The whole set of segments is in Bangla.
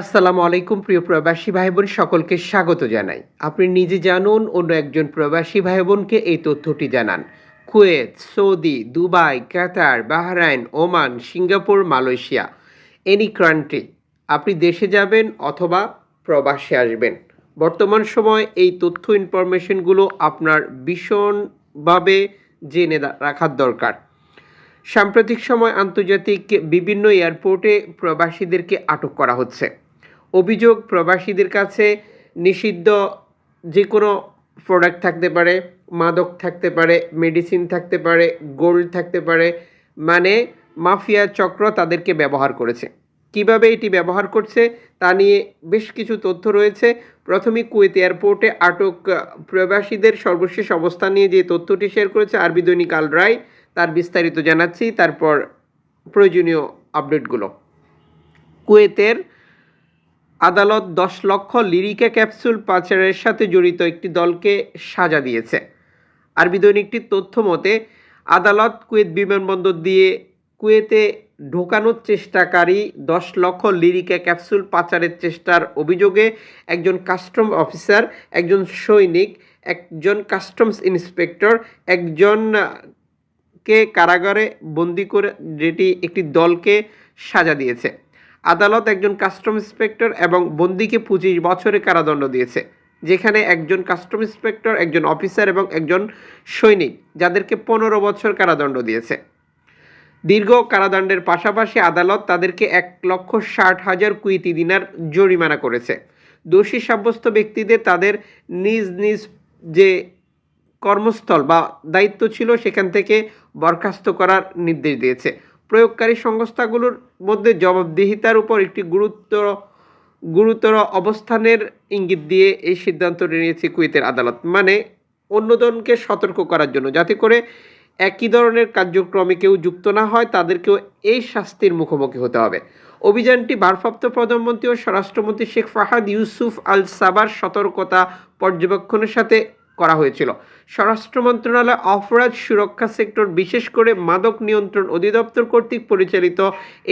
আসসালামু আলাইকুম, প্রিয় প্রবাসী ভাই বোন সকলকে স্বাগত জানাই। আপনি নিজে জানুন, অন্য একজন প্রবাসী ভাই বোনকে এই তথ্যটি জানান। Kuwait, Saudi, Dubai, Qatar, Bahrain, Oman, Singapore, Malaysia, any country. আপনি দেশে যাবেন অথবা প্রবাসে আসবেন। বর্তমান সময় এই তথ্য ইনফরমেশনগুলো আপনার ভীষণভাবে জেনে রাখার দরকার। সাম্প্রতিক সময় আন্তর্জাতিক বিভিন্ন এয়ারপোর্টে প্রবাসীদেরকে আটক করা হচ্ছে। অভিযোগ প্রবাসীদের কাছে নিষিদ্ধ যে কোনো প্রোডাক্ট থাকতে পারে, মাদক থাকতে পারে মেডিসিন থাকতে পারে গোল্ড থাকতে পারে মানে মাফিয়া চক্র তাদেরকে ব্যবহার করেছে। কীভাবে এটি ব্যবহার করছে তা নিয়ে বেশ কিছু তথ্য রয়েছে। প্রথমে কুয়েত এয়ারপোর্টে আটক প্রবাসীদের সর্বশেষ অবস্থা নিয়ে যে তথ্যটি শেয়ার করেছে আরবি দৈনিক আল রায়, তার বিস্তারিত জানাচ্ছি, তারপর প্রয়োজনীয় আপডেটগুলো কুয়েতের আদালত দশ লক্ষ লিরিকা ক্যাপসুল পাচারের সাথে জড়িত একটি দলকে সাজা দিয়েছে। আরবি দৈনিকটির তথ্য মতে, আদালত কুয়েত বিমানবন্দর দিয়ে কুয়েতে ঢোকানোর চেষ্টাকারী দশ লক্ষ লিরিকা ক্যাপসুল পাচারের চেষ্টার অভিযোগে একজন কাস্টম অফিসার, একজন সৈনিক, একজন কাস্টমস ইন্সপেক্টর একজন কে কারাগারে বন্দি করে যেটি একটি দলকে সাজা দিয়েছে। আদালত একজন কাস্টম ইন্সপেক্টর এবং বন্দিকে পঁচিশ বছরের কারাদণ্ড দিয়েছে, যেখানে একজন কাস্টম ইন্সপেক্টর, একজন অফিসার এবং একজন সৈনিক যাদেরকে পনেরো বছর কারাদণ্ড দিয়েছে। দীর্ঘ কারাদণ্ডের পাশাপাশি আদালত তাদেরকে এক লক্ষ ষাট হাজার কুইতি দিনার জরিমানা করেছে। দোষী সাব্যস্ত ব্যক্তিদের তাদের নিজ নিজ যে কর্মস্থল বা দায়িত্ব ছিল সেখান থেকে বরখাস্ত করার নির্দেশ দিয়েছে। প্রয়োগকারী সংস্থাগুলোর মধ্যে জবাবদিহিতার উপর একটি গুরুত্ব গুরুতর অবস্থানের ইঙ্গিত দিয়ে এই সিদ্ধান্তটি নিয়েছে কুয়েতের আদালত। মানে অন্যজনকে সতর্ক করার জন্য। যাতে করে একই ধরনের কার্যক্রমে কেউ যুক্ত না হয়, তাদেরকেও এই শাস্তির মুখোমুখি হতে হবে। অভিযানটি ভারপ্রাপ্ত প্রধানমন্ত্রী ও স্বরাষ্ট্রমন্ত্রী শেখ ফাহাদ ইউসুফ আল সাবার সতর্কতা পর্যবেক্ষণের সাথে করা হয়েছিল। স্বরাষ্ট্র মন্ত্রণালয় অপরাধ সুরক্ষা সেক্টর, বিশেষ করে মাদক নিয়ন্ত্রণ অধিদপ্তর কর্তৃক পরিচালিত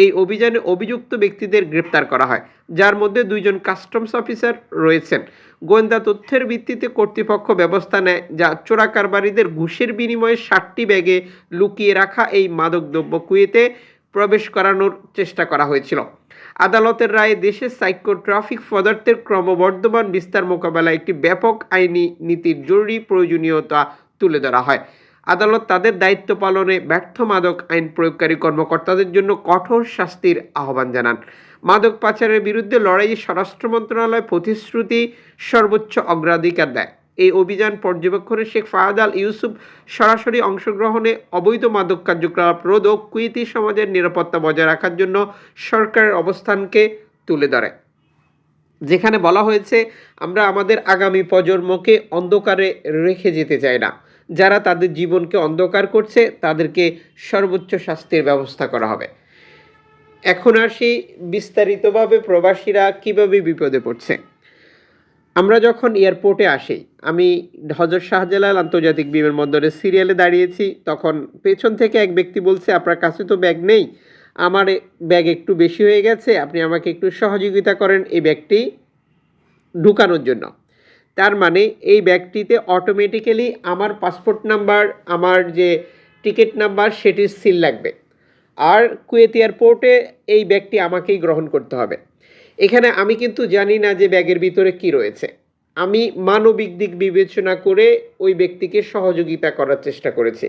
এই অভিযানে অভিযুক্ত ব্যক্তিদের গ্রেপ্তার করা হয়, যার মধ্যে দুইজন কাস্টমস অফিসার রয়েছেন। গোয়েন্দা তথ্যের ভিত্তিতে কর্তৃপক্ষ ব্যবস্থা নেয়, যা চোরা কারবারিদের ঘুষের বিনিময়ে ষাটটি ব্যাগে লুকিয়ে রাখা এই মাদকদ্রব্য কুয়েতে প্রবেশ করানোর চেষ্টা করা হয়েছিল। আদালতের রায়ে দেশে সাইকোট্রাফিক পদার্থের ক্রমবর্ধমান বিস্তার মোকাবেলায় একটি ব্যাপক আইনি নীতির জরুরি প্রয়োজনীয়তা তুলে ধরা হয়। আদালত তাদের দায়িত্ব পালনে ব্যর্থ মাদক আইন প্রয়োগকারী কর্মকর্তাদের জন্য কঠোর শাস্তির আহ্বান জানান। মাদক পাচারের বিরুদ্ধে লড়াইয়ে স্বরাষ্ট্র মন্ত্রণালয় প্রতিশ্রুতি সর্বোচ্চ অগ্রাধিকার দেয়। এই অভিযান পর্যবেক্ষণে শেখ ফাহাদ আল ইউসুফ সরাসরি অংশগ্রহণে অবৈধ মাদক কার্যকলাপ রোধ ও কুয়েতি সমাজের নিরাপত্তা বজায় রাখার জন্য সরকারের অবস্থানকে তুলে ধরে। যেখানে বলা হয়েছে, আমরা আমাদের আগামী প্রজন্মকে অন্ধকারে রেখে যেতে চাই না। যারা তাদের জীবনকে অন্ধকার করছে, তাদেরকে সর্বোচ্চ শাস্তির ব্যবস্থা করা হবে। এখন আসি বিস্তারিতভাবে প্রবাসীরা কীভাবে বিপদে পড়ছে। আমরা যখন এয়ারপোর্টে আসি, আমি হজরত শাহজালাল আন্তর্জাতিক বিমানবন্দরে সিরিয়ালে দাঁড়িয়েছি, তখন পেছন থেকে এক ব্যক্তি বলছে, আপনার কাছে তো ব্যাগ নেই, আমার ব্যাগ একটু বেশি হয়ে গেছে, আপনি আমাকে একটু সহযোগিতা করেন এই ব্যাগটি ঢুকানোর জন্য। তার মানে এই ব্যাগটিতে অটোমেটিক্যালি আমার পাসপোর্ট নাম্বার আমার যে টিকিট নাম্বার সেটির সিল লাগবে। আর কুয়েত এয়ারপোর্টে এই ব্যাগটি আমাকেই গ্রহণ করতে হবে। এখানে আমি কিন্তু জানি না যে ব্যাগের ভিতরে কি রয়েছে। আমি মানবিক দিক বিবেচনা করে ওই ব্যক্তিকে সহযোগিতা করার চেষ্টা করেছি।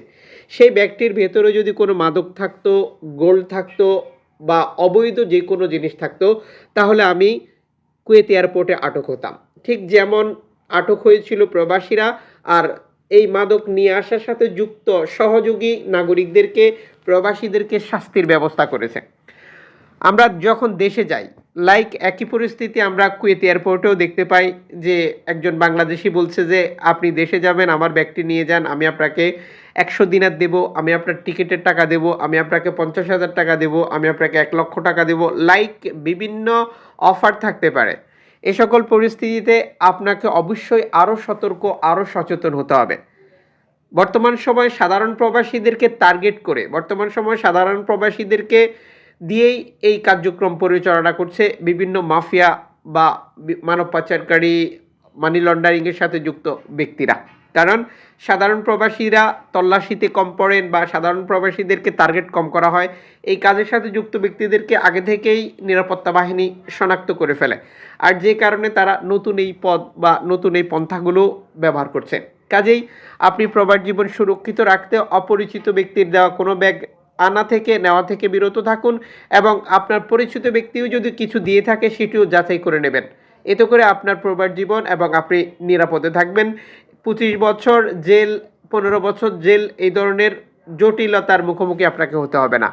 সেই ব্যাগটির ভেতরে যদি কোনো মাদক থাকতো, গোল্ড থাকতো বা অবৈধ যে কোনো জিনিস থাকতো, তাহলে আমি কুয়েত এয়ারপোর্টে আটক হতাম। ঠিক যেমন আটক হয়েছিল প্রবাসীরা আর এই মাদক নিয়ে আসার সাথে যুক্ত সহযোগী নাগরিকদেরকে, প্রবাসীদেরকে শাস্তির ব্যবস্থা করেছে। আমরা যখন দেশে যাই লাইক একই পরিস্থিতি আমরা কুয়েত এয়ারপোর্টেও দেখতে পাই যে একজন বাংলাদেশি বলছে যে, আপনি দেশে যাবেন, আমার ব্যাগটি নিয়ে যান, আমি আপনাকে একশো দিনার দেবো, আমি আপনার টিকিটের টাকা দেবো, আমি আপনাকে পঞ্চাশ হাজার টাকা দেবো, আমি আপনাকে এক লক্ষ টাকা দেবো। লাইক বিভিন্ন অফার থাকতে পারে। এ সকল পরিস্থিতিতে আপনাকে অবশ্যই আরও সতর্ক, আরও সচেতন হতে হবে। বর্তমান সময়ে সাধারণ প্রবাসীদেরকে টার্গেট করে, বর্তমান সময়ে সাধারণ প্রবাসীদেরকে দিয়েই এই কার্যক্রম পরিচালনা করছে বিভিন্ন মাফিয়া বা মানব পাচারকারী মানি লন্ডারিংয়ের সাথে যুক্ত ব্যক্তিরা। কারণ সাধারণ প্রবাসীরা তল্লাশিতে কম পড়েন বা সাধারণ প্রবাসীদেরকে টার্গেট কম করা হয়, এই কাজের সাথে যুক্ত ব্যক্তিদেরকে আগে থেকেই নিরাপত্তা বাহিনী শনাক্ত করে ফেলে। আর যে কারণে তারা নতুন এই পদ বা নতুন এই পন্থাগুলো ব্যবহার করছে। কাজেই আপনি প্রবাস জীবন সুরক্ষিত রাখতে অপরিচিত ব্যক্তির দেওয়া কোনো ব্যাগ আনা থেকে, নেওয়া থেকে বিরত থাকুন এবং আপনার পরিচিত ব্যক্তিও যদি কিছু দিয়ে থাকে, সেটিও যাচাই করে নেবেন। এতে করে আপনার প্রবাস জীবন এবং আপনি নিরাপদে থাকবেন। পঁচিশ বছর জেল, পনেরো বছর জেল, এই ধরনের জটিলতার মুখোমুখি আপনাকে হতে হবে না।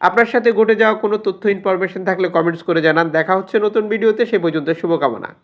আপনার সাথে ঘটে যাওয়া কোনো তথ্য ইনফরমেশন থাকলে কমেন্টস করে জানান। দেখা হচ্ছে নতুন ভিডিওতে, সে পর্যন্ত শুভকামনা।